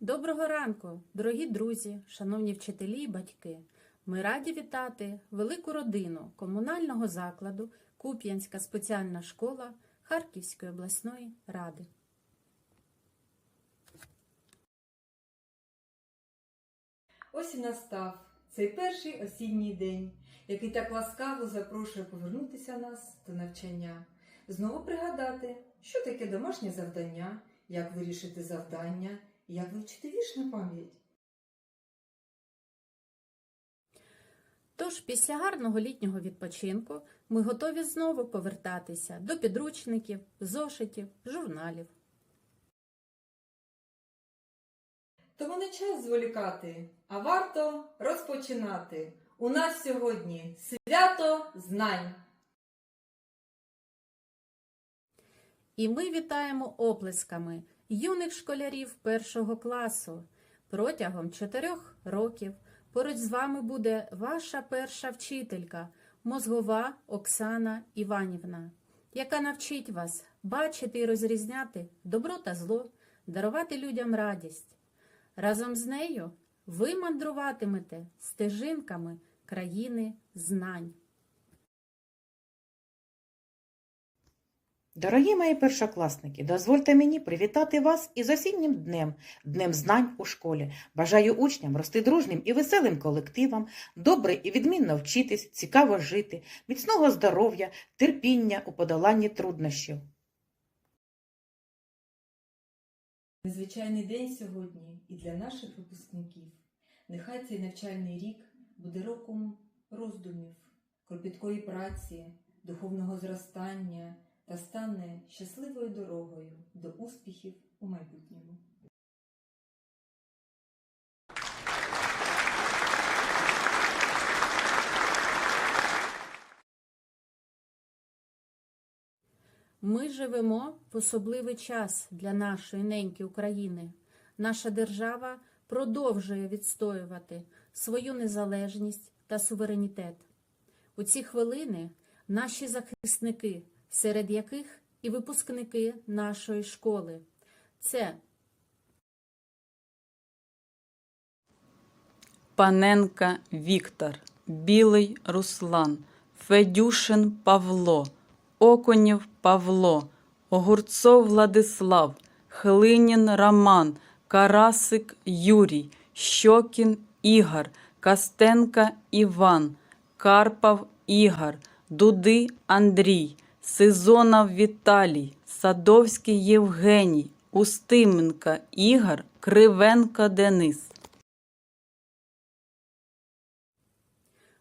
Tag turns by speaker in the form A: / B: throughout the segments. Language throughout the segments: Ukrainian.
A: Доброго ранку, дорогі друзі, шановні вчителі і батьки. Ми раді вітати велику родину комунального закладу Куп'янська спеціальна школа Харківської обласної ради.
B: Ось і настав цей перший осінній день, який так ласкаво запрошує повернутися нас до навчання, знову пригадати, що таке домашнє завдання, як вирішити завдання, як вивчити вірш на пам'ять.
A: Тож після гарного літнього відпочинку ми готові знову повертатися до підручників, зошитів, журналів.
B: Тому не час зволікати, а варто розпочинати. У нас сьогодні свято знань.
A: І ми вітаємо оплесками юних школярів першого класу. Протягом чотирьох років поруч з вами буде ваша перша вчителька, мозгова Оксана Іванівна, яка навчить вас бачити і розрізняти добро та зло, дарувати людям радість. Разом з нею ви мандруватимете стежинками країни знань.
C: Дорогі мої першокласники, дозвольте мені привітати вас із осіннім днем, днем знань у школі. Бажаю учням рости дружнім і веселим колективам, добре і відмінно вчитись, цікаво жити, міцного здоров'я, терпіння у подоланні труднощів.
B: Незвичайний день сьогодні і для наших випускників. Нехай цей навчальний рік буде роком роздумів, кропіткої праці, духовного зростання та стане щасливою дорогою до успіхів у майбутньому.
A: Ми живемо в особливий час для нашої неньки України. Наша держава продовжує відстоювати свою незалежність та суверенітет. У ці хвилини наші захисники, серед яких і випускники нашої школи. Це
D: Паненка Віктор, Білий Руслан, Федюшин Павло, Окунів Павло, Огурцов Владислав, Хлинін Роман, Карасик Юрій, Щокін Ігор, Костенка Іван, Карпов Ігор, Дуди Андрій, Сизонов Віталій, Садовський Євгеній, Устименко Ігор, Кривенко Денис.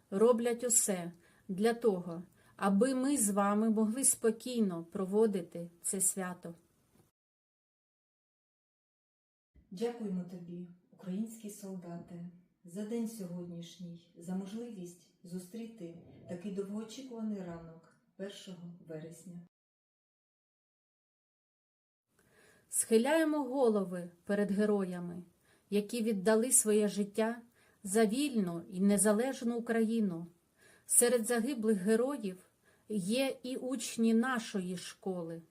A: роблять усе для того, аби ми з вами могли спокійно проводити це свято.
B: Дякуємо тобі, українські солдати, за день сьогоднішній, за можливість зустріти такий довгоочікуваний ранок 1 вересня.
A: Схиляємо голови перед героями, які віддали своє життя за вільну і незалежну Україну. Серед загиблих героїв є і учні нашої школи.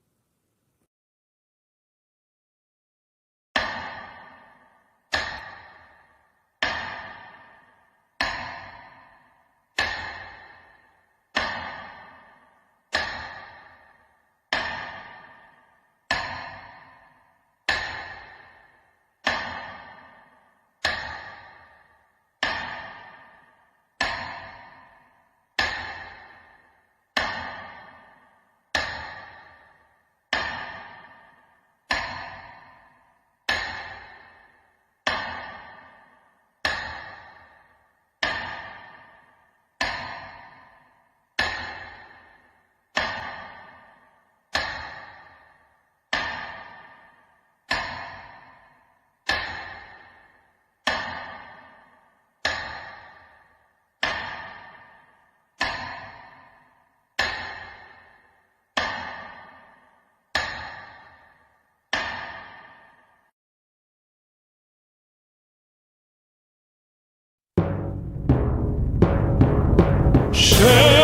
E: Ще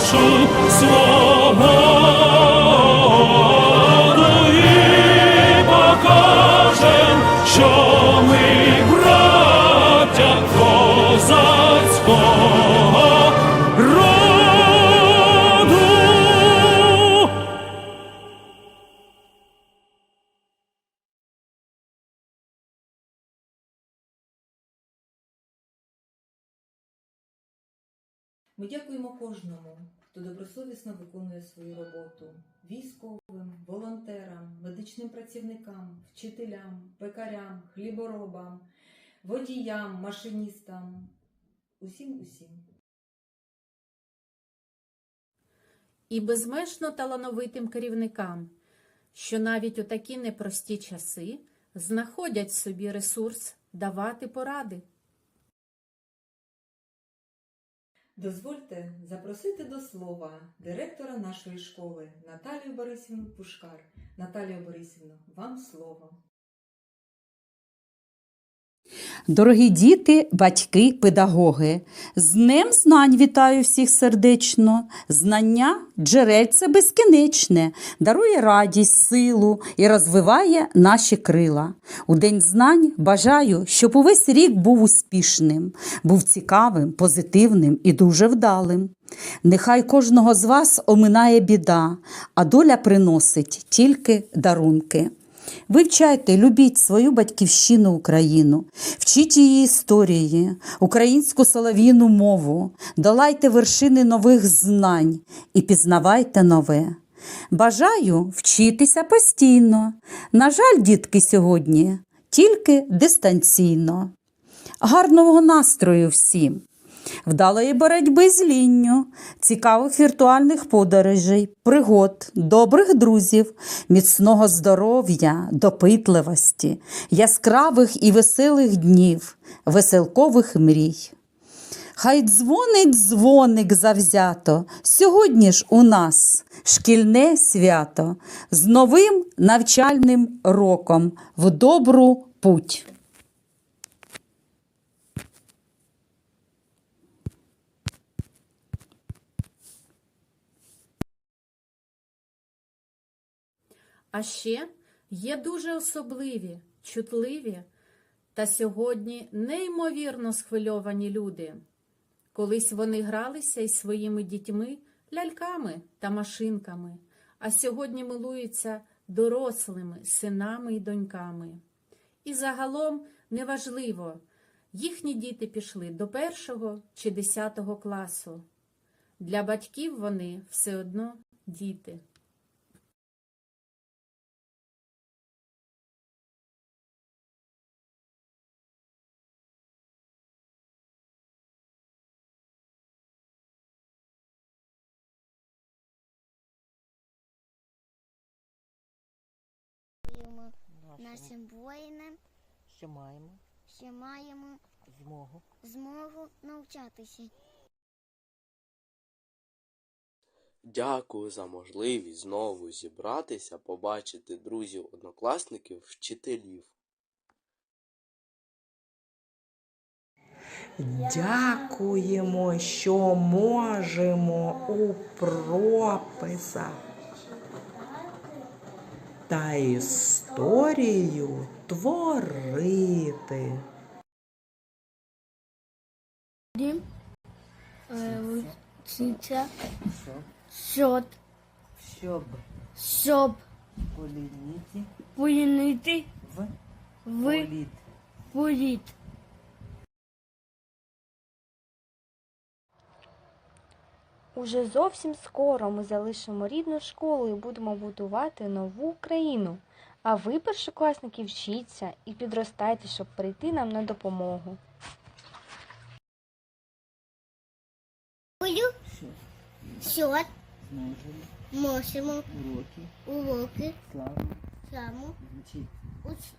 E: нашу свободу і покажем, що ми браття козацького Ми
B: дякуємо кожному, хто добросовісно виконує свою роботу: військовим, волонтерам, медичним працівникам, вчителям, пекарям, хліборобам, водіям, машиністам. Усім усім.
A: і безмежно талановитим керівникам, що навіть у такі непрості часи знаходять собі ресурс давати поради.
B: Дозвольте запросити до слова директора нашої школи Наталію Борисівну Пушкар. Наталію Борисівну, вам слово.
F: Дорогі діти, батьки, педагоги, з Днем знань вітаю всіх сердечно. Знання джерельце безкінечне, дарує радість, силу і розвиває наші крила. У День знань бажаю, щоб увесь рік був успішним, був цікавим, позитивним і дуже вдалим. Нехай кожного з вас оминає біда, а доля приносить тільки дарунки. Вивчайте, любіть свою батьківщину Україну, вчіть її історії, українську солов'їну мову, долайте вершини нових знань і пізнавайте нове. Бажаю вчитися постійно. На жаль, дітки, сьогодні тільки дистанційно. Гарного настрою всім! Вдалої боротьби з лінню, цікавих віртуальних подорожей, пригод, добрих друзів, міцного здоров'я, допитливості, яскравих і веселих днів, веселкових мрій. Хай дзвонить дзвоник завзято, сьогодні ж у нас шкільне свято з новим навчальним роком в добру путь.
A: А ще є дуже особливі, чутливі та сьогодні неймовірно схвильовані люди. Колись вони гралися із своїми дітьми, ляльками та машинками, а сьогодні милуються дорослими синами і доньками. І загалом неважливо, їхні діти пішли до першого чи десятого класу. Для батьків вони все одно діти.
G: Дякуємо нашим воїнам,
H: що маємо?
G: Що маємо
H: змогу.
G: змогу навчатися.
I: Дякую за можливість знову зібратися, побачити друзів, однокласників, вчителів.
H: Дякуємо, що можемо у прописах. Та історію творити.
J: Е,
K: Вчиться,
L: Щоб.
K: щоб,
L: Щоб
K: щоб
L: полініти
K: полінити
L: в
K: в
L: політ.
K: політ.
J: Уже зовсім скоро ми залишимо рідну школу і будемо будувати нову країну. А ви, першокласники, вчіться і підростайте, щоб прийти нам на допомогу.
L: Зможемо.
K: Можемо
L: уроки.
K: Уроки.
L: Вчити.
K: уч-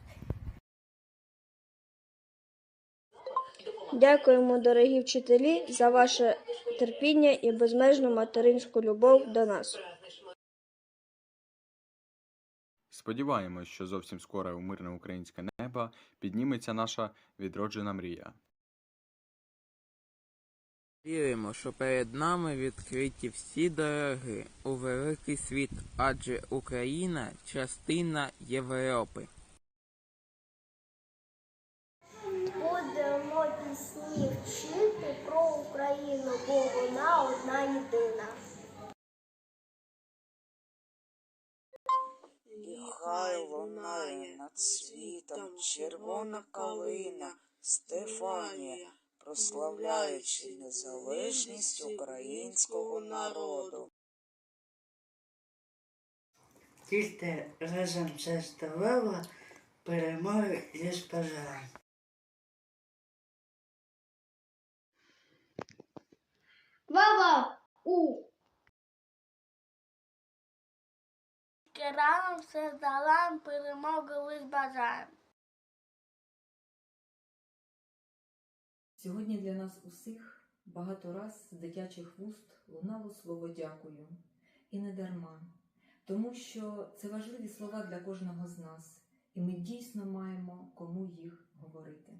M: Дякуємо, дорогі вчителі, за ваше терпіння і безмежну материнську любов до нас.
N: Сподіваємось, що зовсім скоро у мирне українське небо підніметься наша відроджена мрія.
O: Віримо, що перед нами відкриті всі дороги у великий світ, адже Україна частина Європи.
K: Будемо пісні
F: Нехай лунає над світом червона калина Стефанія, прославляючи незалежність українського народу.
P: Тільки разом це здавала перемоги і споживання.
K: Баба! У! Кераном все здала, перемоги лиш бажаємо.
Q: Сьогодні для нас усіх багато раз з дитячих вуст лунало слово дякую. І не дарма, тому що це важливі слова для кожного з нас, і ми дійсно маємо кому їх говорити.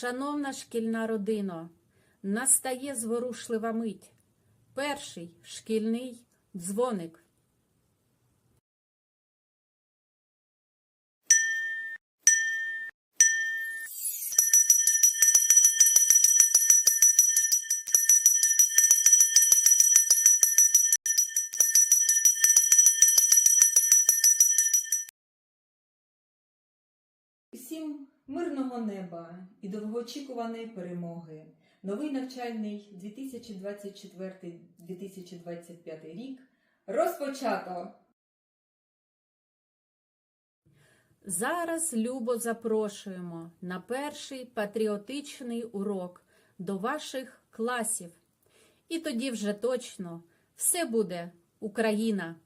A: Шановна шкільна родино, настає зворушлива мить. Перший шкільний дзвоник.
Q: Всім мирного неба і довгоочікуваної перемоги. Новий навчальний 2024-2025 рік розпочато.
A: Зараз любо запрошуємо на перший патріотичний урок до ваших класів. І тоді вже точно все буде Україна.